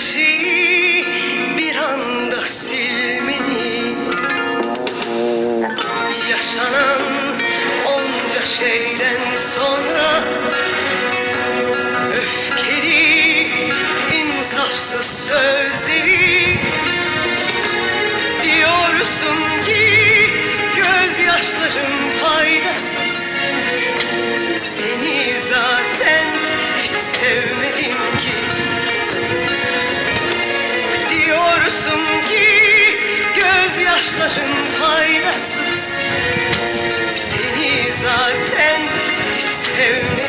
ateşi bir anda silmeni. Yaşanan onca şeyden sonra Öfkeli, insafsız sözleri Diyorsun ki Diyorsun ki gözyaşların faydasız. Seni zaten hiç sevmedim